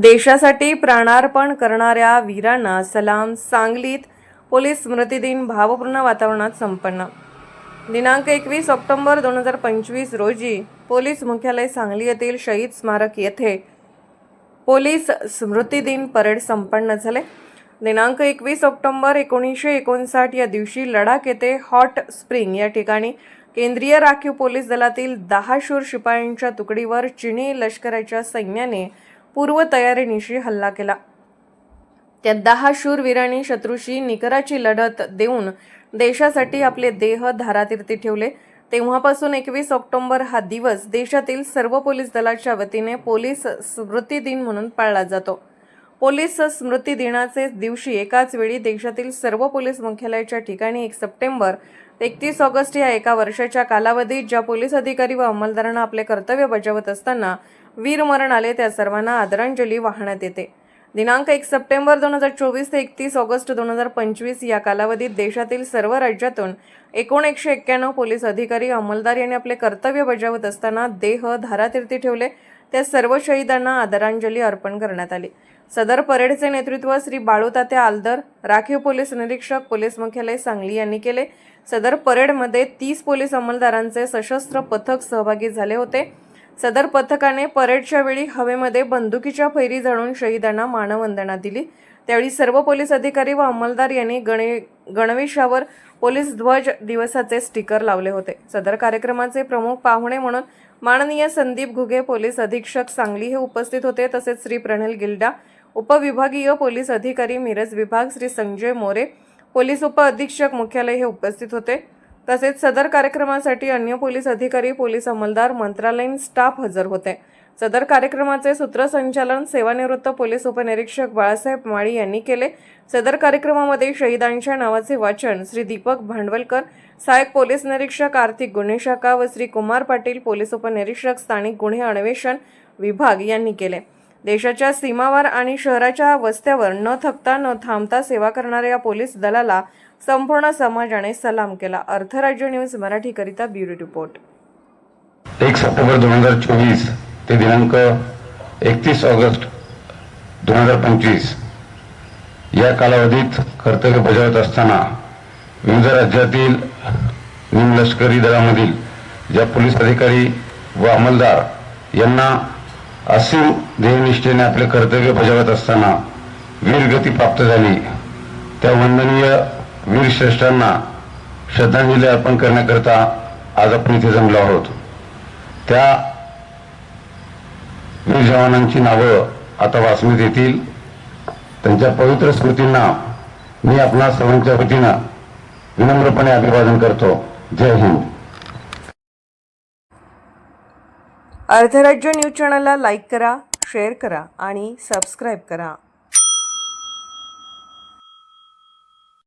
देशासाठी प्राणार्पण करणाऱ्या वीरांना सलाम सांगलीत पोलीस स्मृती दिन भावपूर्ण वातावरणात संपन्न. दिनांक एकवीस ऑक्टोंबर दोन हजार पंचवीस रोजी पोलीस मुख्यालय सांगली येथील शहीद स्मारक येथे पोलीस स्मृती दिन परेड संपन्न झाले. दिनांक एकवीस ऑक्टोंबर एकोणीसशे एकोणसाठ या दिवशी लडाख येथे हॉट स्प्रिंग या ठिकाणी केंद्रीय राखीव पोलीस दलातील दहा शूर शिपायांच्या तुकडीवर चिनी लष्कराच्या सैन्याने पूर्वतयारीनिशी हल्ला केला. त्या दहा शूरवीरांनी शत्रूशी निकराची लढत देऊन देशासाठी आपले देह धारातीर्थी ठेवले. तेव्हापासून एकवीस ऑक्टोबर हा दिवस देशातील सर्व पोलीस दलाच्या वतीने पोलीस स्मृती दिन म्हणून पाळला जातो. पोलीस स्मृती दिनाचे दिवशी एकाच वेळी देशातील सर्व पोलीस मुख्यालयाच्या ठिकाणी एक सप्टेंबर एकतीस ऑगस्ट या एका वर्षाच्या कालावधीत ज्या पोलीस अधिकारी व अंमलदारांना आपले कर्तव्य बजावत असताना वीरमरण आले त्या सर्वांना आदरांजली वाहण्यात येते. दिनांक एक सप्टेंबर दोन हजार चोवीस ते एकतीस ऑगस्ट दोन हजार पंचवीस या कालावधीत देशातील सर्व राज्यातून एकूण एकशे एक्क्याण्णव पोलीस अधिकारी अंमलदार यांनी आपले कर्तव्य बजावत असताना देह धारातीर्थी ठेवले. त्या सर्व शहीदांना आदरांजली अर्पण करण्यात आली. सदर परेडचे नेतृत्व श्री बाळूतात्या आलदर राखीव पोलीस निरीक्षक पोलीस मुख्यालय सांगली यांनी केले. सदर परेडमध्ये तीस पोलीस अंमलदारांचे सशस्त्र पथक सहभागी झाले होते. सदर पथकाने परेडच्या वेळी हवेमध्ये बंदुकीच्या फैरी झाडून शहीदांना मानवंदना दिली. त्यावेळी सर्व पोलीस अधिकारी व अंमलदार यांनी गणे गणवेशावर पोलीस ध्वज दिवसाचे स्टिकर लावले होते. सदर कार्यक्रमाचे प्रमुख पाहुणे म्हणून माननीय संदीप घुगे पोलीस अधीक्षक सांगली हे उपस्थित होते. तसेच श्री प्रणिल गिल्डा उपविभागीय पोलीस अधिकारी मिरज विभाग श्री संजय मोरे पोलीस उप अधीक्षक मुख्यालय हे उपस्थित होते. तसेच सदर कार्यक्रमासाठी अन्य पोलीस अधिकारी पोलीस अंमलदार मंत्रालयीन स्टाफ हजर होते. सदर कार्यक्रमाचे सूत्रसंचालन सेवानिवृत्त पोलीस उपनिरीक्षक बाळासाहेब माळी यांनी केले. सदर कार्यक्रमामध्ये शहीदांच्या नावाचे वाचन श्री दीपक भांडवलकर सहाय्यक पोलीस निरीक्षक आर्थिक गुन्हे शाखा व श्री कुमार पाटील पोलीस उपनिरीक्षक स्थानिक गुन्हे अन्वेषण विभाग यांनी केले. देशाच्या सीमावर आणि शहराच्या वस्त्यावर न थकता न थांबता सेवा करणाऱ्या या पोलीस दलाला संपूर्ण समाजाने सलाम केला. अर्थराज्य न्यूज मराठीकरिता ब्युरो रिपोर्ट. एक सप्टेंबर दोन हजार चोवीस ते दिनांक एकतीस ऑगस्ट दोन हजार पंचवीस या कालावधीत कर्तव्य बजावत असताना विविध राज्यातील निमलष्करी दलामधील ज्या पोलीस अधिकारी व अंमलदार यांना असीम ध्येयनिष्ठेने आपले कर्तव्य बजावत असताना वीरगती प्राप्त झाली. त्या वंदनीय वीरश्रेष्ठांना श्रद्धांजली अर्पण करण्याकरता आज आपण इथे जमलो आहोत त्या वीर जवानांची नावं आता वाचण्यात येतील. त्यांच्या पवित्र स्मृतींना मी आपणा सर्वांच्या वतीनं विनम्रपणे अभिवादन करतो. जय हिंद. अर्धराज्य न्यूज चॅनलला लाईक करा शेअर करा आणि सबस्क्राईब करा.